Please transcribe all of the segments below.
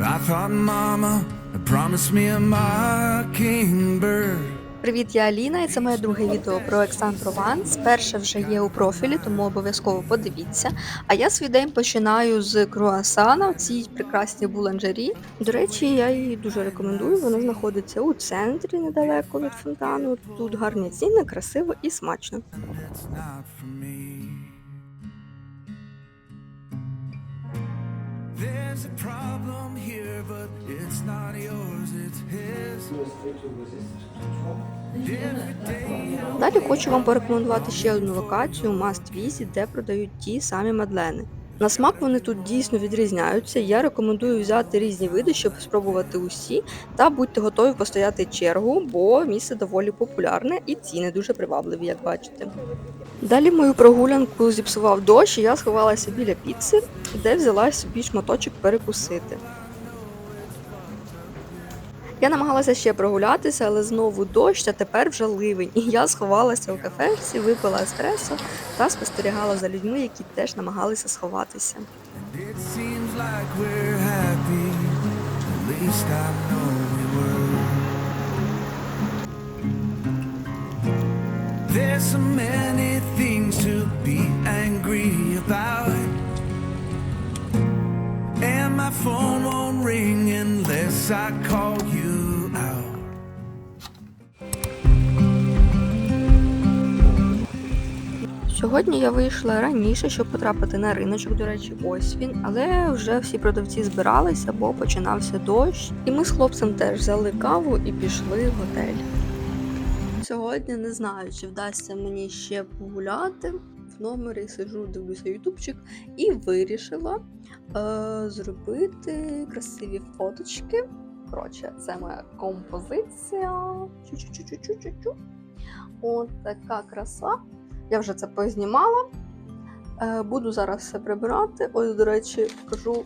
I thought mama promised me a mockingbird. Привіт, я Аліна, і це моє друге відео про Ексан Прованс. Перше вже є у профілі, тому обов'язково подивіться. А я свій день починаю з круасана в цій прекрасній буланжері. До речі, я її дуже рекомендую. Вона знаходиться у центрі недалеко від фонтану. Тут гарні ціни, красиво і смачно. There's a problem here, but it's not yours, it's his. Далі хочу вам порекомендувати ще одну локацію Must Visit, де продають ті самі мадлени. На смак вони тут дійсно відрізняються. Я рекомендую взяти різні види, щоб спробувати усі, та будьте готові постояти чергу, бо місце доволі популярне і ціни дуже привабливі, як бачите. Далі мою прогулянку зіпсував дощ, і я сховалася біля піци, де взяла собі шматочок перекусити. Я намагалася ще прогулятися, але знову дощ, а тепер вже ливень. І я сховалася у кафешці, випила еспресо та спостерігала за людьми, які теж намагалися сховатися. It seems like we're happy. At least I know There's so many things to be angry about. And my phone won't ring unless I call you out. Сьогодні я вийшла раніше, щоб потрапити на риночок. До речі, ось він, але вже всі продавці збиралися, бо починався дощ. І ми з хлопцем теж взяли каву і пішли в готель. Сьогодні не знаю, чи вдасться мені ще погуляти. В номері сиджу, дивлюся ютубчик і вирішила е, зробити красиві фоточки. Коротше, це моя композиція. Чу-чу-чу-чу-чу-чу. От така краса. Я вже це познімала. Е, буду зараз все прибирати. Ось, до речі, покажу,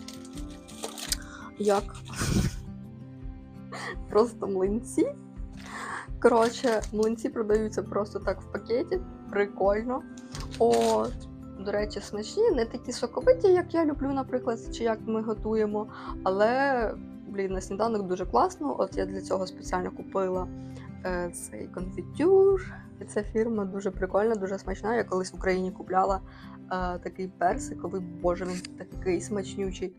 як просто млинці. Коротше, млинці продаються просто так в пакеті. Прикольно. От, до речі, смачні, не такі соковиті, як я люблю, наприклад, чи як ми готуємо. Але, блін, на сніданок дуже класно. От я для цього спеціально купила е, цей конфітюр. Ця фірма дуже прикольна, дуже смачна. Я колись в Україні купляла е, такий персиковий, боже, він такий смачнючий.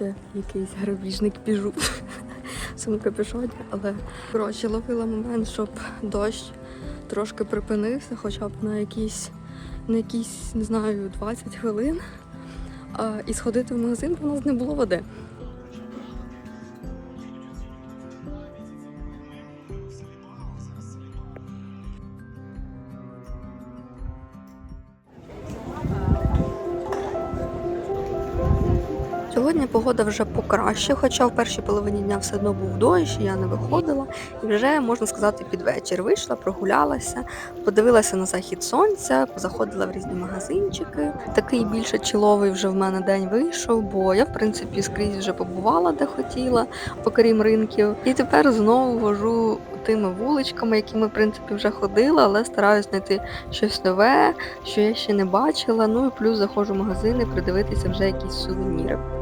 Наче якийсь грабіжник біжу в цьому капюшоні, але коротше ловила момент, щоб дощ трошки припинився, хоча б на якісь, на якісь, не знаю, 20 хвилин. А, і сходити в магазин, бо у нас не було води. Погода вже покраще, хоча в першій половині дня все одно був дощ, я не виходила. І вже можна сказати, під вечір вийшла, прогулялася, подивилася на захід сонця, заходила в різні магазинчики. Такий більше чіловий вже в мене день вийшов, бо я в принципі скрізь вже побувала де хотіла, окрім ринків. І тепер знову вожу тими вуличками, якими в принципі вже ходила, але стараюсь знайти щось нове, що я ще не бачила. Ну і плюс заходжу в магазини, придивитися вже якісь сувеніри.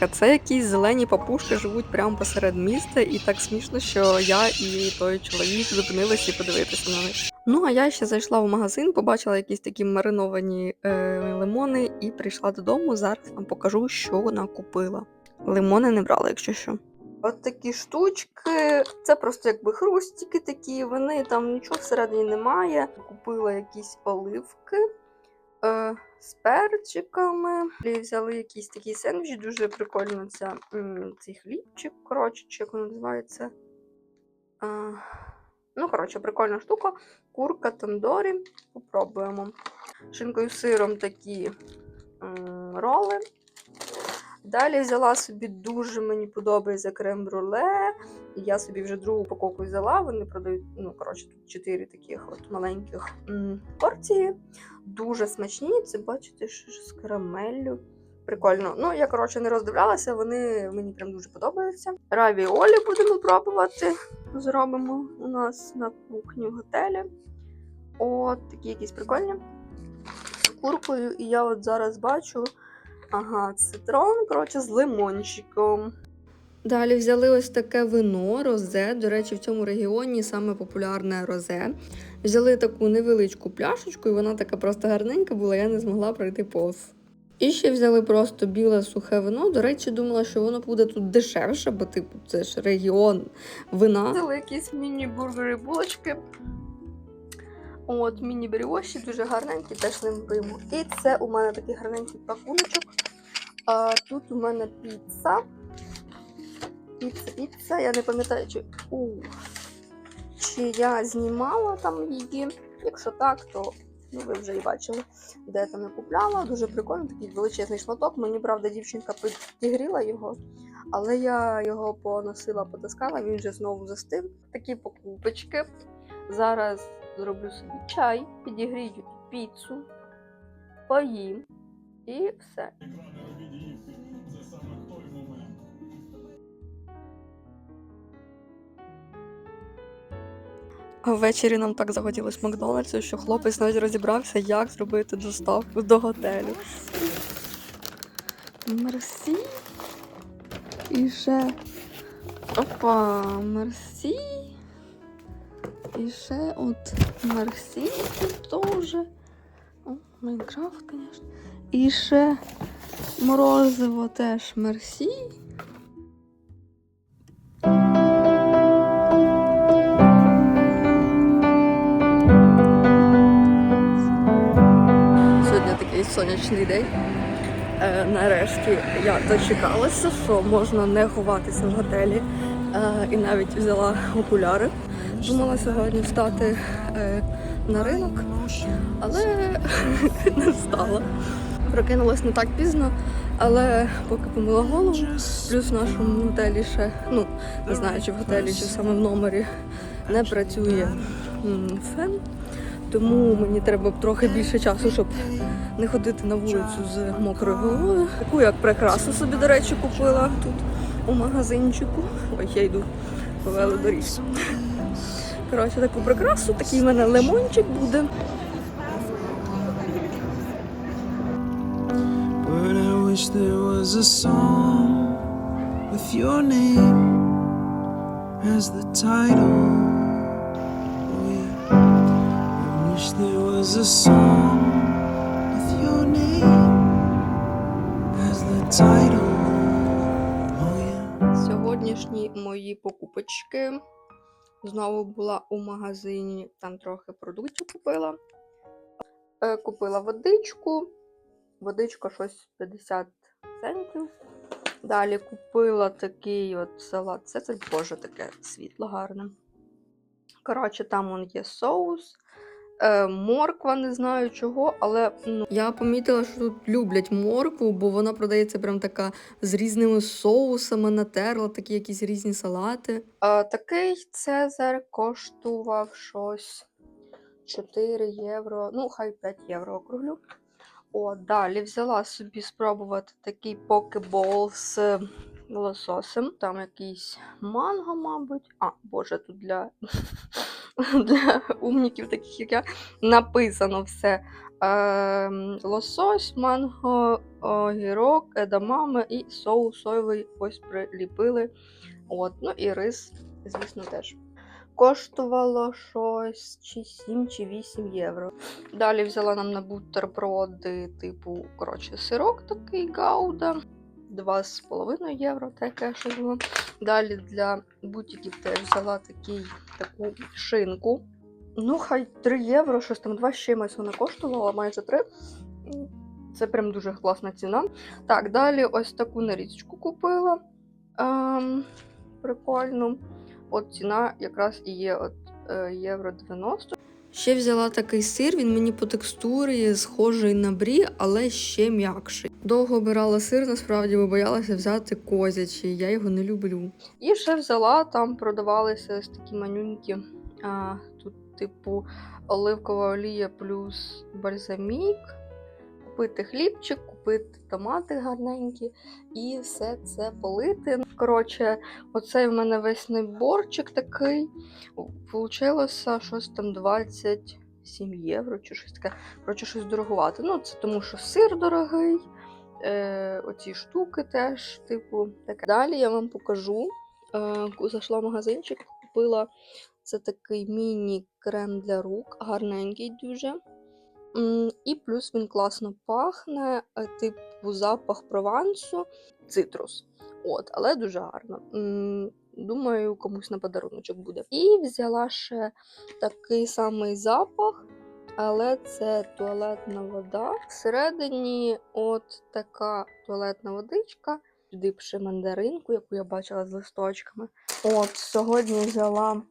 Так, а це якісь зелені папушки живуть прямо посеред міста, і так смішно, що я і той чоловік зупинилися подивитися на них. Ну а я ще зайшла в магазин, побачила якісь такі мариновані е, лимони і прийшла додому. Зараз вам покажу, що вона купила. Лимони не брала, якщо що. От такі штучки, це просто якби хрустики такі, вони там нічого всередині немає. Купила якісь оливки е, з перчиками. І взяли якийсь такий сендвіч, дуже прикольно. Це цей хлібчик, коротше, чи як він називається. Е, ну, коротше, прикольна штука. Курка тандорі. Попробуємо. Шинкою сиром такі е, роли. Далі взяла собі дуже мені подобається крем-бруле. І я собі вже другу упаковку взяла. Вони продають, ну, коротше, тут чотири таких от маленьких м, порції. Дуже смачні. Це бачите, що ж з карамеллю. Прикольно. Ну, я, коротше, не роздивлялася, вони мені прям дуже подобаються. Равіолі будемо пробувати. Зробимо у нас на кухні в готелі. От такі якісь прикольні. З куркою. І я от зараз бачу. Ага, цитрон, коротше, з лимончиком. Далі взяли ось таке вино розе. До речі, в цьому регіоні саме популярне розе. Взяли таку невеличку пляшечку, і вона така просто гарненька була, я не змогла пройти повз. І ще взяли просто біле сухе вино. До речі, думала, що воно буде тут дешевше, бо типу це ж регіон вина. Взяли якісь міні-бургери булочки. От, міні-бріоші, дуже гарненькі, теж ним прийму. І це у мене такий гарненький пакуночок. А, тут у мене піца. Піца, піца. Я не пам'ятаю, чи, у, чи я знімала там її. Якщо так, то ну, ви вже і бачили, де я там не купляла. Дуже прикольно, такий величезний шматок. Мені, правда, дівчинка підігріла його, але я його поносила, потаскала, він вже знову застив. Такі покупочки. Зараз зроблю собі чай, підігрію піцу, поїм і все. Ввечері нам так захотілось Макдональдсу, що хлопець навіть розібрався, як зробити доставку до готелю. Мерсі. І ще. Опа, мерсі. І ще от Мерсі теж. Майнкрафт, звісно. І ще морозиво теж Мерсі. Сьогодні такий сонячний день. Е, нарешті я дочекалася, що можна не ховатися в готелі. Е, і навіть взяла окуляри. Думала сьогодні встати е, на ринок, але не встала. Прокинулась не так пізно, але поки помила голову, плюс в нашому готелі ще, ну не знаю, чи в готелі, чи саме в номері не працює фен. Тому мені треба трохи більше часу, щоб не ходити на вулицю з мокрою головою. Таку як прикрасу собі, до речі, купила тут у магазинчику. Ой, я йду по велодоріжці. Коротше, таку прикрасу, такий в мене лимончик буде. There was a song with your name as the title. Oh yeah. I wish there was a song with your name as the title. Oh yeah. Сьогоднішні мої покупочки. Знову була у магазині, там трохи продуктів купила. Е, Купила водичку. Водичка щось 50 центів. Далі купила такий от салат. Це, це боже, таке світло гарне. Коротше, там он є соус. Е, морква, не знаю чого, але ну, я помітила, що тут люблять моркву, бо вона продається прям така з різними соусами, натерла, такі якісь різні салати. А, такий Цезар коштував щось 4 євро, ну хай 5 євро округлю. О, далі взяла собі спробувати такий покебол з лососем. Там якийсь манго, мабуть. А, боже, тут для для умніків, таких як я, написано все. Ем, лосось, манго, огірок, едамаме і соус соєвий ось приліпили. От, ну і рис, звісно, теж. Коштувало щось чи 7 чи 8 євро. Далі взяла нам на бутерброди, типу, коротше, сирок такий гауда. 2,5 євро таке щось було. Далі для бутиків теж взяла такий, таку шинку. Ну, хай 3 євро, щось там 2 з чимось вона коштувала, майже 3. Це прям дуже класна ціна. Так, далі ось таку нарізочку купила. Ем, прикольну. От ціна якраз і є от, е, євро 90. Ще взяла такий сир, він мені по текстурі схожий на брі, але ще м'якший. Довго обирала сир, насправді, бо боялася взяти козячий, я його не люблю. І ще взяла, там продавалися ось такі манюнькі. А, тут, типу, оливкова олія плюс бальзамік. Купити хлібчик, купити томати гарненькі і все це полити. Коротше, оцей в мене весь наборчик такий. Получилося щось там 27 євро чи щось таке. Коротше, щось дорогувати. Ну, це тому, що сир дорогий, е, оці штуки теж, типу, таке. Далі я вам покажу. Е, зайшла в магазинчик, купила це такий міні-крем для рук, гарненький дуже. І плюс він класно пахне, е, типу запах провансу, цитрус. От, але дуже гарно. Думаю, комусь на подаруночок буде. І взяла ще такий самий запах, але це туалетна вода. Всередині от така туалетна водичка, сюди пише мандаринку, яку я бачила з листочками. От, сьогодні взяла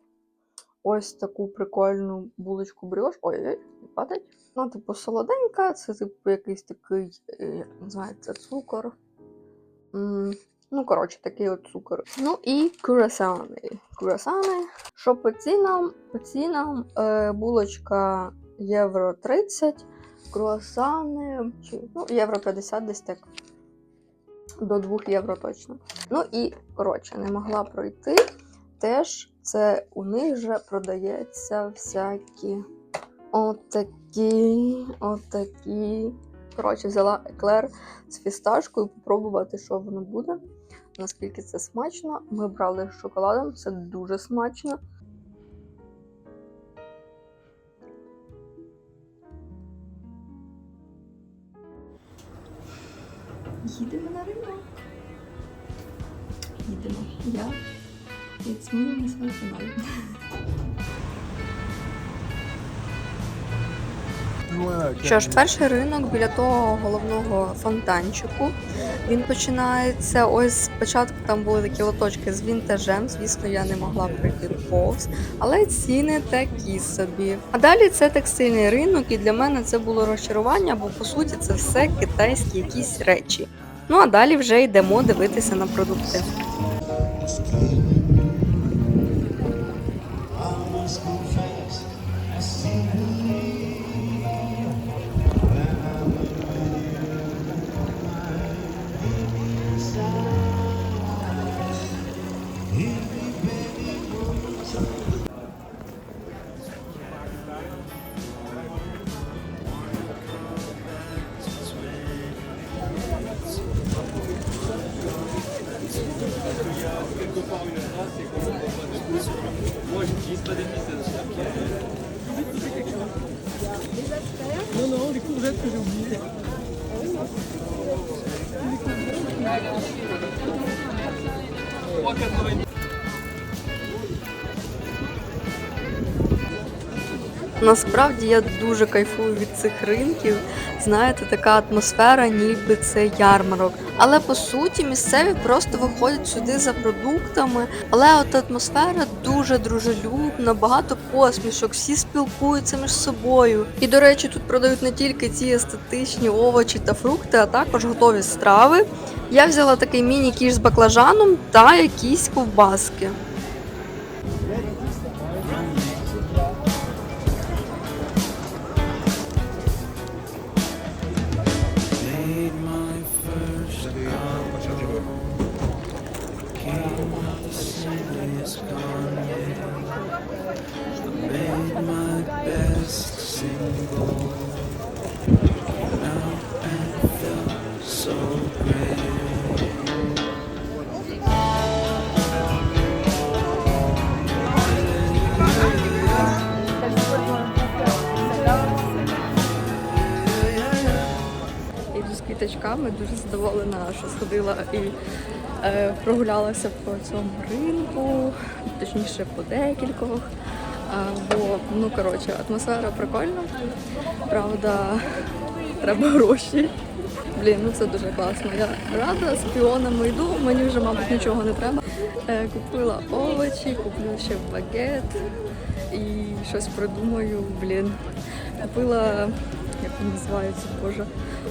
ось таку прикольну булочку брioche. Ой-ой, не падать. Ну, типу, солоденька, це типу якийсь такий, е, як називається, цукор. М, Ну, коротше, такий от цукор. Ну і курасани. Курасани. Що по цінам? По цінам е, булочка євро 30, круасани, чи, ну, євро 50 десь так. До 2 євро точно. Ну і, коротше, не могла пройти. Теж це у них же продається всякі отакі, отакі. Коротше, взяла еклер з фісташкою, попробувати, що воно буде. Наскільки це смачно. Ми брали з шоколадом, це дуже смачно. Що ж, перший ринок біля того головного фонтанчику. Він починається. Ось спочатку там були такі лоточки з вінтажем. Звісно, я не могла пройти повз, але ціни такі собі. А далі це текстильний ринок, і для мене це було розчарування, бо по суті це все китайські якісь речі. Ну а далі вже йдемо дивитися на продукти. Non, non, les courgettes que j'ai oubliées. Насправді я дуже кайфую від цих ринків. Знаєте, така атмосфера, ніби це ярмарок. Але по суті місцеві просто виходять сюди за продуктами. Але от атмосфера дуже дружелюбна, багато посмішок, всі спілкуються між собою. І до речі, тут продають не тільки ці естетичні овочі та фрукти, а також готові страви. Я взяла такий міні-кіш з баклажаном та якісь ковбаски. Вами. Дуже задоволена, що сходила і е, прогулялася по цьому ринку, точніше по декількох. Бо, ну коротше, атмосфера прикольна. Правда, треба гроші. Блін, ну це дуже класно. Я рада з піонами йду, мені вже, мабуть, нічого не треба. Е, купила овочі, куплю ще багет і щось придумаю, блін. Купила, як він називається, боже,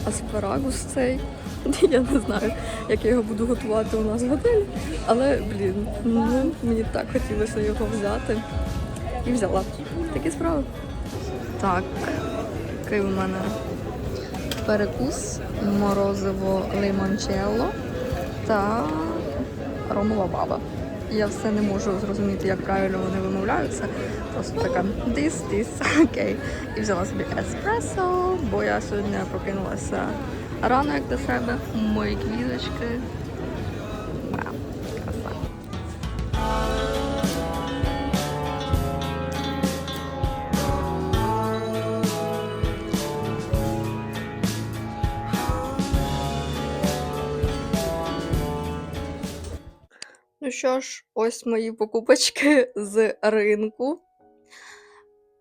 аспарагус цей. Я не знаю, як я його буду готувати у нас в готелі. Але, блін, ну мені так хотілося його взяти. І взяла. Такі справи. Так, який у мене перекус, морозиво лимончелло та ромова баба. Я все не можу зрозуміти, як правильно вони вимовляються. Просто така this, this, окей. І взяла собі еспресо, бо я сьогодні прокинулася рано, як до себе. Мої квіточки. Ну що ж, ось мої покупочки з ринку.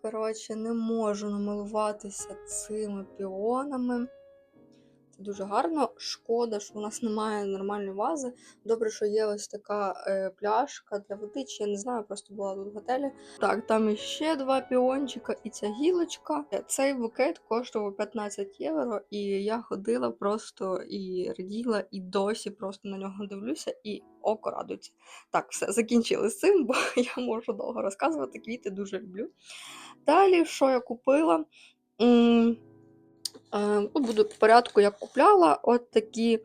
Коротше, не можу намилуватися цими піонами. Дуже гарно. Шкода, що у нас немає нормальної вази. Добре, що є ось така е, пляшка для води, чи я не знаю, просто була тут в готелі. Так, там іще два піончика і ця гілочка. Цей букет коштував 15 євро, і я ходила просто і раділа, і досі просто на нього дивлюся, і око радується. Так, все, закінчили з цим, бо я можу довго розказувати. Квіти дуже люблю. Далі, що я купила? Е, ну, Буду по порядку, як купляла. От такі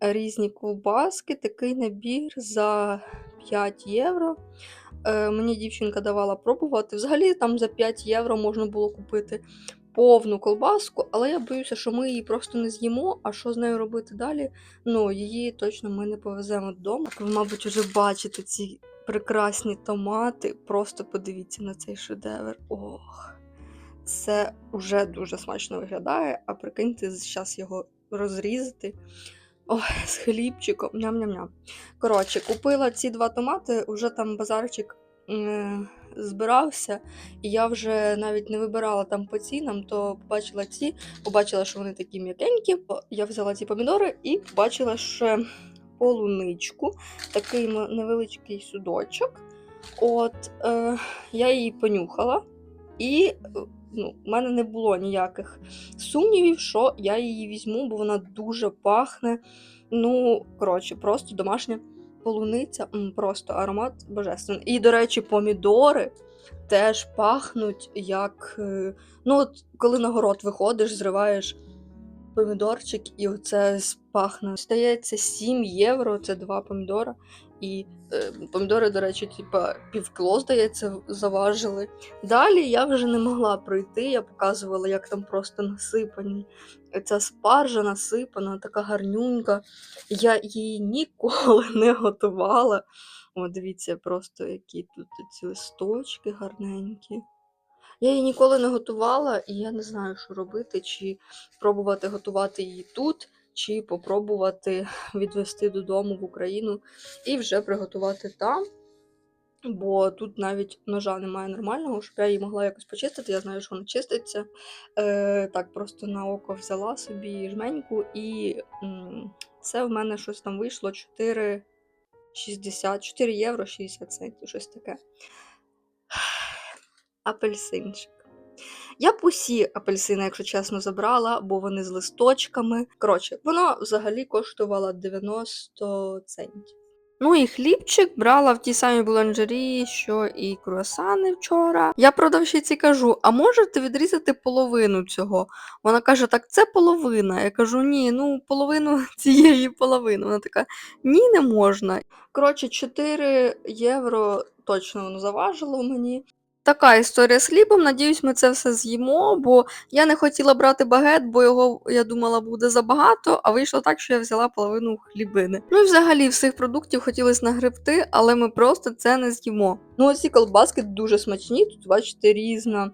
різні ковбаски, такий набір за 5 євро. Е, Мені дівчинка давала пробувати. Взагалі там за 5 євро можна було купити повну колбаску, але я боюся, що ми її просто не з'їмо. А що з нею робити далі? Ну, її точно ми не повеземо додому. Ви, мабуть, вже бачите ці прекрасні томати. Просто подивіться на цей шедевр. Ох, це вже дуже смачно виглядає. А прикиньте, зараз його розрізати. Ой, з хлібчиком. Ням-ням-ням. Коротше, купила ці два томати, вже там базарчик е, збирався, і я вже навіть не вибирала там по цінам, то побачила ці, побачила, що вони такі м'якенькі. Я взяла ці помідори і побачила ще полуничку, такий невеличкий судочок. От е, я її понюхала, і е, ну, в мене не було ніяких сумнівів, що я її візьму, бо вона дуже пахне. Ну, коротше, просто домашня полуниця, просто аромат божественний. І, до речі, помідори теж пахнуть як. е, Ну, от коли на город виходиш, зриваєш помідорчик, і оце пахне. Здається, 7 євро це два помідора. І е, помідори, до речі, типа півкіло, здається, заважили. Далі я вже не могла пройти. Я показувала, як там просто насипані. Ця спаржа насипана, така гарнюнька. Я її ніколи не готувала. О, дивіться, просто які тут ці листочки гарненькі. Я її ніколи не готувала, і я не знаю, що робити, чи пробувати готувати її тут, чи попробувати відвести додому в Україну і вже приготувати там. Бо тут навіть ножа немає нормального, щоб я її могла якось почистити. Я знаю, що вона чиститься. Е, так, просто на око взяла собі жменьку, і це в мене щось там вийшло 4,60, 4 євро 60 центів, щось таке. Апельсинчик. Я б усі апельсини, якщо чесно, забрала, бо вони з листочками. Коротше, воно взагалі коштувало 90 центів. Ну і хлібчик брала в тій самій буланжері, що і круасани вчора. Я продавщиці кажу: а можете відрізати половину цього? Вона каже: так це половина. Я кажу, ні, ну половину цієї половини. Вона така, ні, не можна. Коротше, 4 євро точно воно заважило мені. Така історія з хлібом. Надіюсь, ми це все з'їмо, бо я не хотіла брати багет, бо його, я думала, буде забагато, а вийшло так, що я взяла половину хлібини. Ну і взагалі всіх продуктів хотілося нагребти, але ми просто це не з'їмо. Ну, оці колбаски дуже смачні, тут, бачите, різна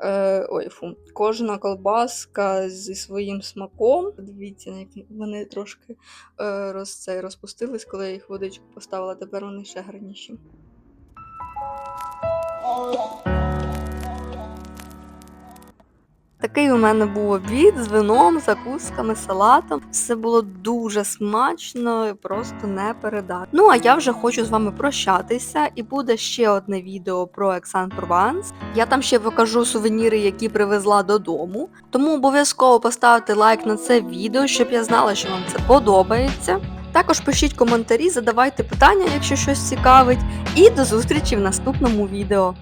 Е, ой, фу. Кожна колбаска зі своїм смаком. Дивіться, як вони трошки е, роз, цей, розпустились, коли я їх водичку поставила. Тепер вони ще гарніші. Такий у мене був обід з вином, закусками, салатом. Все було дуже смачно, просто не передати. Ну а я вже хочу з вами прощатися, і буде ще одне відео про Ексан Прованс. Я там ще покажу сувеніри, які привезла додому. Тому обов'язково поставте лайк на це відео, щоб я знала, що вам це подобається. Також пишіть коментарі, задавайте питання, якщо щось цікавить. І до зустрічі в наступному відео.